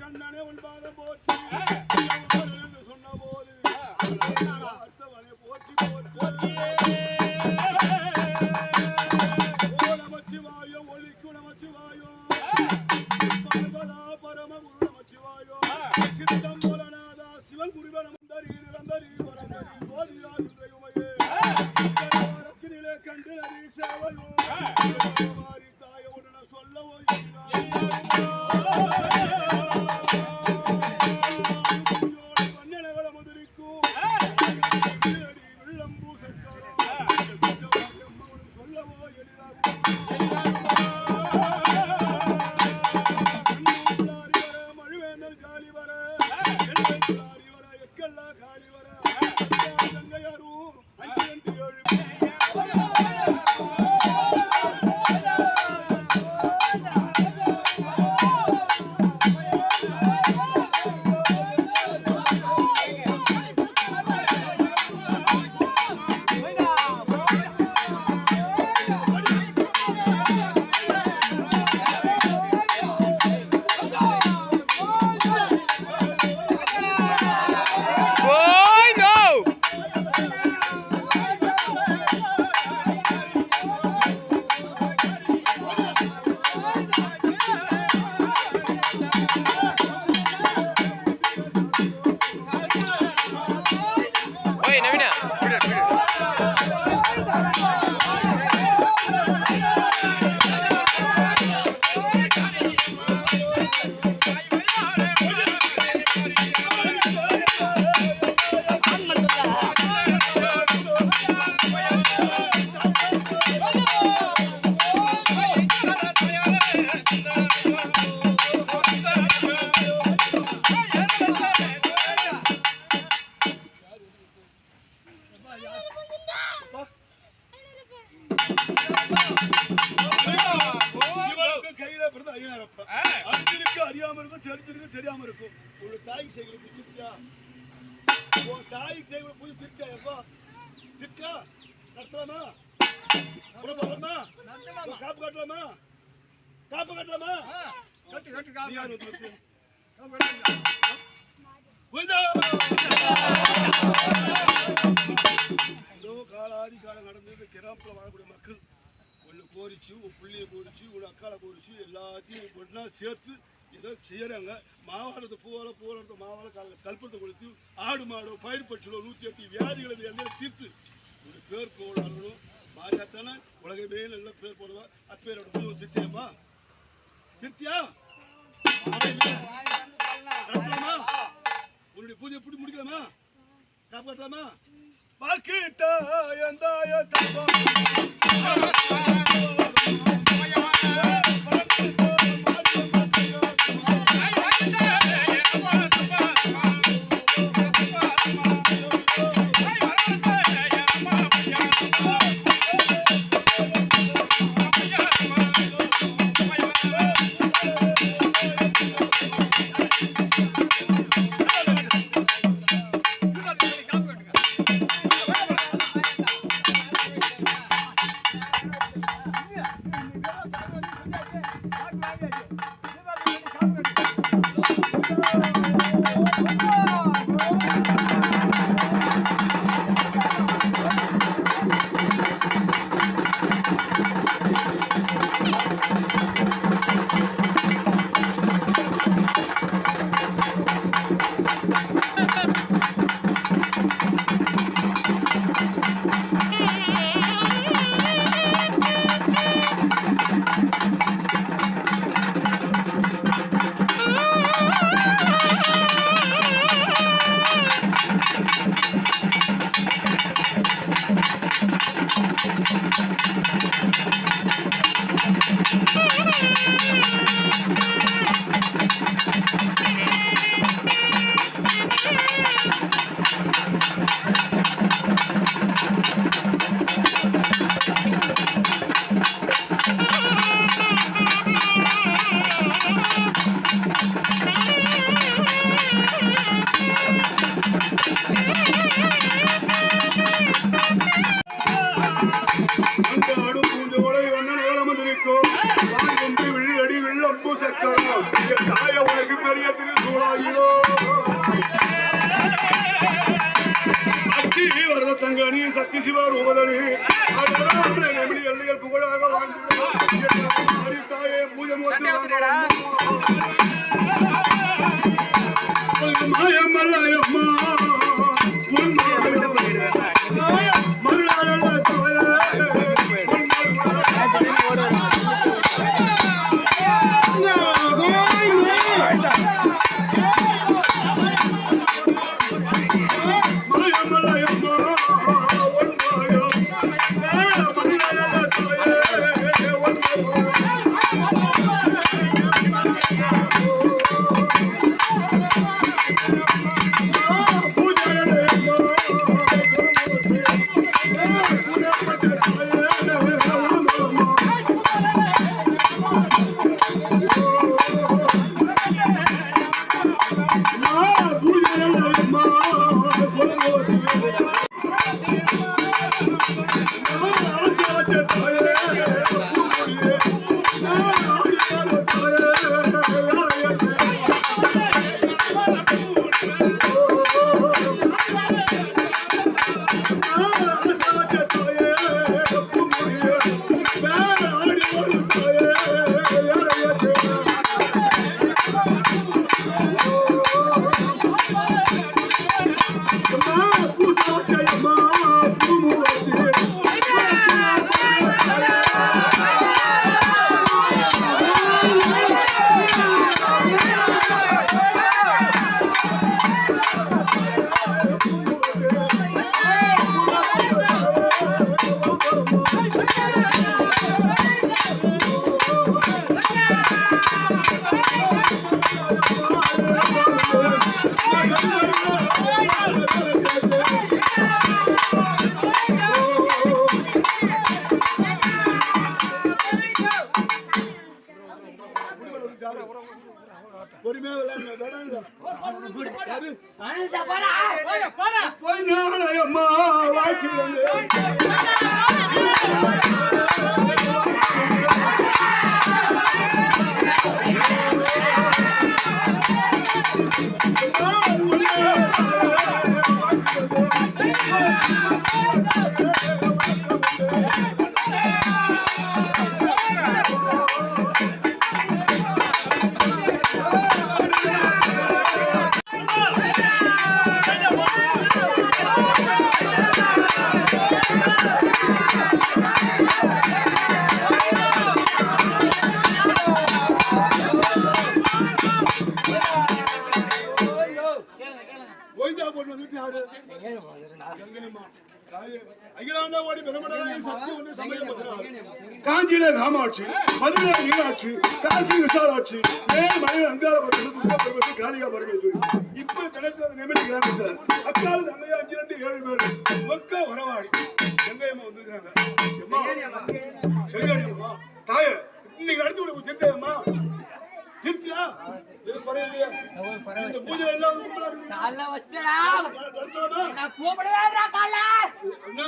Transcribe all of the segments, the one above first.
கண்ணனே உன் பாதம் போற்றி கண்டு சேவையோ அஞ்சிருக்கு அறியாம இருக்கும் தெரிஞ்சிருக்கு தெரியாம இருக்கும். உங்க தாய் செய்கிற திருச்சியா உன் தாய் செய்கிற பூஜை திருச்சியா எப்பா? திருச்சியா நடத்தலாமா? காப்பு கட்டலாமா? காப்பு கட்டலாமா? நிறுத்து? புரியுதா? இதோ காலாதி காலம் நடந்தது கிராமத்தில் வாழக்கூடிய மக்கள். கோரிச்சு உன் பிள்ளைய கோரிச்சு உன் அக்காலை கோரிச்சு எல்லாத்தையும் ஒன்றா சேர்த்து ஏதோ செய்யறாங்க. மாவாரத்தை பூவால பூவாரத்தை மாவால கால கல்பத்தை கொடுத்து ஆடு மாடு பயிர் பட்சிலோ நூற்றி எட்டு வியாதிகளை எல்லாம் தீர்த்து ஒரு பேர் போடணும். மாறியாத்தானே? உலகமே நல்ல பேர் போடுவா. அப்பேரோட பூஜை திருத்தியாமா திருத்தியா? உன்னுடைய பூஜை எப்படி முடிக்கலாமா? காப்பாற்றலாமா பாக்கிட்டாயந்தாய தபா பூசக்கும் என்று விழியடி வில்லம் பூசக்கணும் என் தாய உனக்கு பெரிய திருசூழாகிறோ போய் நாளையம்மா வாழ்க்கை வந்து அகிலாண்டவாடி பிரமணராயன் சக்தி வந்து சமயம். காஞ்சியில காமாட்சி மதுரை மீனாட்சி காசி விசாலாட்சி மேல் மலையில் அங்கார பருவத்து காளிகா பரமேஸ்வரி. இப்ப தினத்துல நிமிடி கிராமத்துல அக்கால தம்மையா அஞ்சு ரெண்டு ஏழு பேர். ஒக்க வரவாடி கங்கையம்மா வந்திருக்காங்க அம்மா செங்கடி அம்மா தாயே இன்னைக்கு அடுத்து விட திருத்தையம்மா. திருத்தியா? இது குறையிலையா இந்த பூஜை எல்லாம் காலைல வச்சுடா. நான் கூப்பிடவே இல்லடா காலைல. என்ன?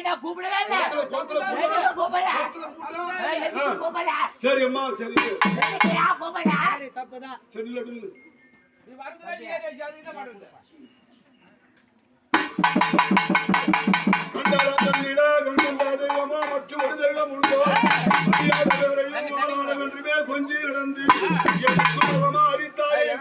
நான் கூப்பிடவே இல்ல. கோத்துல கூப்பிடல? கூப்பிடல? சரி கண்டாரா அறிந்தாயே